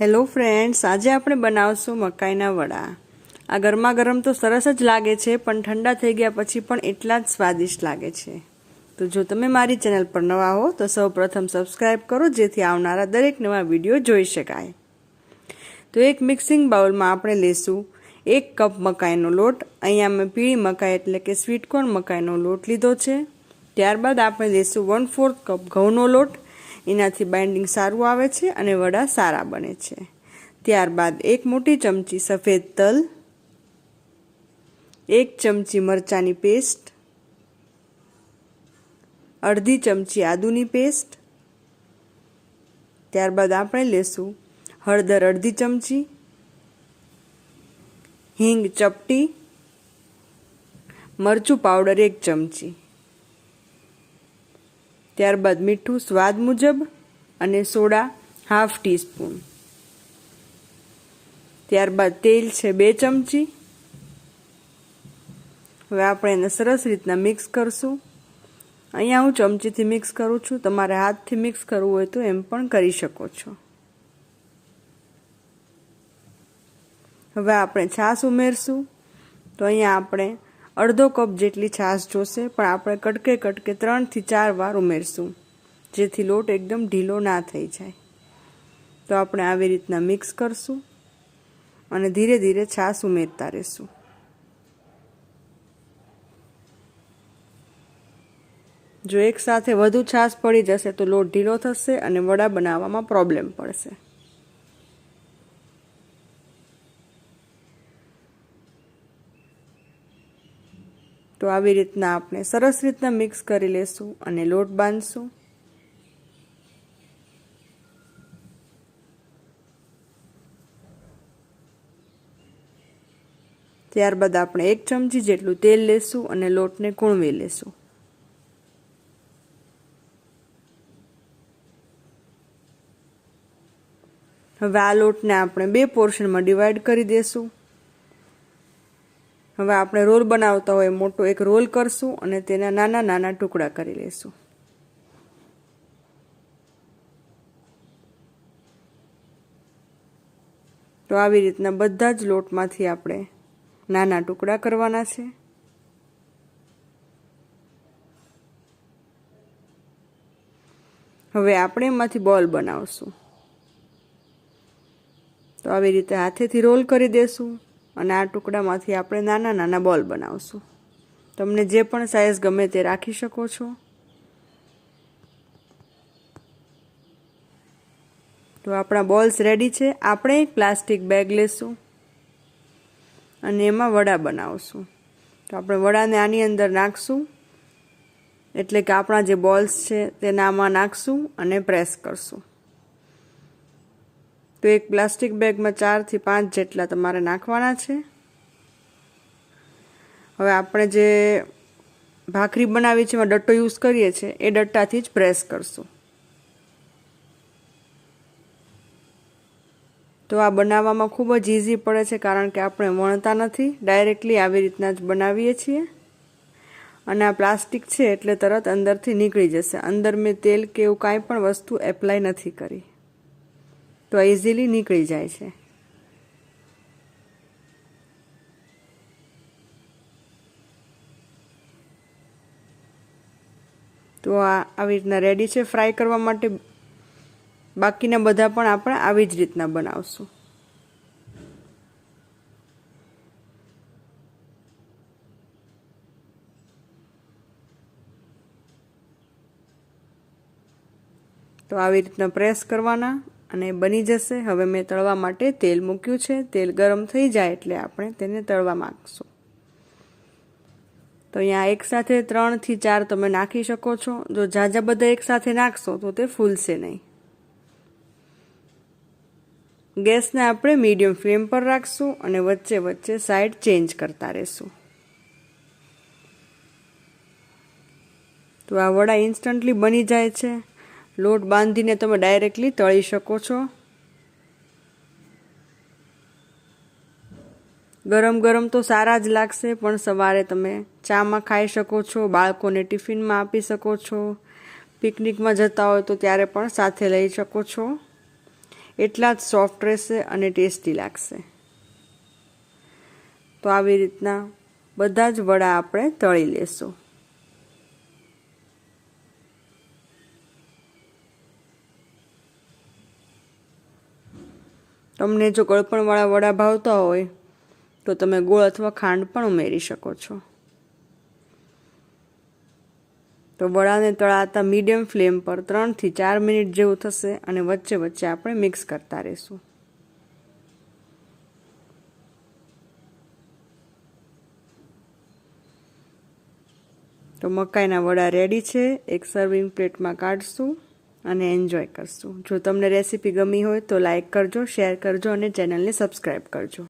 Hello friends, આજે આપણે બનાવશું મકાઈના વડા. આ ગરમા ગરમ તો સરસ જ લાગે છે, પણ ઠંડા થઈ ગયા પછી પણ એટલા જ સ્વાદિષ્ટ લાગે છે. તો જો તમે મારી ચેનલ પર નવા હો, તો સૌ પ્રથમ સબસ્ક્રાઈબ કરો, જેથી આવનારા દરેક નવા વીડિયો જોઈ શકાય. તો એક મિક્સિંગ બાઉલમાં આપણે લેશું એક કપ મકાઈનો લોટ. અહીંયા મેં પીળી મકાઈ એટલે કે સ્વીટકોર્ન મકાઈનો લોટ લીધો છે. ત્યારબાદ આપણે લેશું વન ફોર્થ કપ ઘઉંનો લોટ. એનાથી બાઇન્ડિંગ સારું આવે છે અને વડા સારા બને છે. ત્યારબાદ એક મોટી ચમચી સફેદ તલ, એક ચમચી મરચાંની પેસ્ટ, અડધી ચમચી આદુની પેસ્ટ, ત્યારબાદ આપણે લેશું હળદર અડધી ચમચી, હિંગ ચપટી, મરચું પાવડર એક ચમચી. ત્યારબાદ મીઠું સ્વાદ મુજબ અને સોડા હાફ ટીસ્પૂન. ત્યારબાદ તેલ છે બે ચમચી. હવે આપણે એને સરસ રીતના મિક્સ કરશું. અહીંયા હું ચમચીથી મિક્સ કરું છું. તમારે હાથથી મિક્સ કરવું હોય તો એમ પણ કરી શકો છો. હવે આપણે છાશ ઉમેરશું. તો અહીંયા આપણે અડધો કપ જેટલી છાશ જોશે, પણ આપણે કટકે કટકે ત્રણથી ચાર વાર ઉમેરશું, જેથી લોટ એકદમ ઢીલો ના થઈ જાય. તો આપણે આવી રીતના મિક્સ કરશું અને ધીરે ધીરે છાશ ઉમેરતા રહેશું. જો એકસાથે વધુ છાશ પડી જશે તો લોટ ઢીલો થશે અને વડા બનાવવામાં પ્રોબ્લેમ પડશે. તો આવી રીતના આપણે સરસ રીતના મિક્સ કરી લેશું અને લોટ બાંધશું. ત્યારબાદ આપણે એક ચમચી જેટલું તેલ લેશું અને લોટને કૂણવી લેશું. હવે આ લોટને આપણે બે પોર્શનમાં ડિવાઈડ કરી દેશું. હવે આપણે રોલ બનાવતા હોય મોટો એક રોલ કરશું અને તેના નાના નાના ટુકડા કરી લઈશું. તો આવી રીતના બધા જ લોટમાંથી આપણે નાના ટુકડા કરવાના છે. હવે આપણે એમાંથી બોલ બનાવશું. તો આવી રીતે હાથેથી રોલ કરી દેશું. અને આ ટુકડામાંથી આપણે નાના નાના બોલ બનાવશું. તમને જે પણ સાઇઝ ગમે તે રાખી શકો છો. તો આપણા બોલ્સ રેડી છે. આપણે પ્લાસ્ટિક બેગ લેશું. અને એમાં વડા બનાવશું. તો આપણે વડાને આની અંદર નાખશું. એટલે કે આપણા જે બોલ્સ છે તેના આમાં નાખશું અને પ્રેસ કરશું. તો એક પ્લાસ્ટિક બેગમાં ચારથી પાંચ જેટલા તમારે નાખવાના છે. હવે આપણે જે ભાખરી બનાવી છે, એમાં ડટ્ટો યુઝ કરીએ છીએ એ ડટ્ટાથી જ પ્રેસ કરશું. તો આ બનાવવામાં ખૂબ જ ઇઝી પડે છે, કારણ કે આપણે વણતા નથી ડાયરેક્ટલી આવી રીતના જ બનાવીએ છીએ. અને આ પ્લાસ્ટિક છે, એટલે તરત અંદરથી નીકળી જશે. અંદર મેં તેલ કે એવું કાંઈ પણ વસ્તુ એપ્લાય નથી કરી. તો ઇઝીલી નીકળી જાય છે. તો આ આવી રીતના રેડી છે. ફ્રાય કરવા માટે બાકીના બધા પણ આપણે આવી જ રીતના બનાવશું. તો આવી રીતના પ્રેસ કરવાના. અને બની જશે. હવે મેં તળવા માટે તેલ મૂક્યું છે. તેલ ગરમ થઈ જાય એટલે આપણે તેને તળવા માંગશું. તો અહીંયા એકસાથે ત્રણથી ચાર તમે નાખી શકો છો. જો ઝાઝા બધા એકસાથે નાખશો તો તે ફૂલશે નહીં. ગેસને આપણે મીડિયમ ફ્લેમ પર રાખશું અને વચ્ચે વચ્ચે સાઈડ ચેન્જ કરતા રહેશું. તો આ વડા ઇન્સ્ટન્ટલી બની જાય છે. લોટ બાંધીને તમે ડાયરેક્ટલી તળી શકો છો. ગરમ ગરમ તો સારા જ લાગશે, પણ સવારે તમે ચામાં ખાઈ શકો છો, બાળકોને ટિફિનમાં આપી શકો છો, પિકનિકમાં જતા હોય તો ત્યારે પણ સાથે લઈ શકો છો. એટલા જ સોફ્ટ રહેશે અને ટેસ્ટી લાગશે. તો આવી રીતના બધા જ વડા આપણે તળી લેશું. તમને જો ગળપણવાળા વડા ભાવતા હોય, તો તમે ગોળ અથવા ખાંડ પણ ઉમેરી શકો છો. તો વડાને તળાતા મીડિયમ ફ્લેમ પર ત્રણથી ચાર મિનિટ જેવું થશે અને વચ્ચે વચ્ચે આપણે મિક્સ કરતા રહીશું. તો મકાઈના વડા રેડી છે. એક સર્વિંગ પ્લેટમાં કાઢશું. અને એન્જોય કરશું. જો તમને રેસીપી ગમી હોય તો લાઇક કરજો શેર કરજો અને ચેનલને સબસ્ક્રાઈબ કરજો.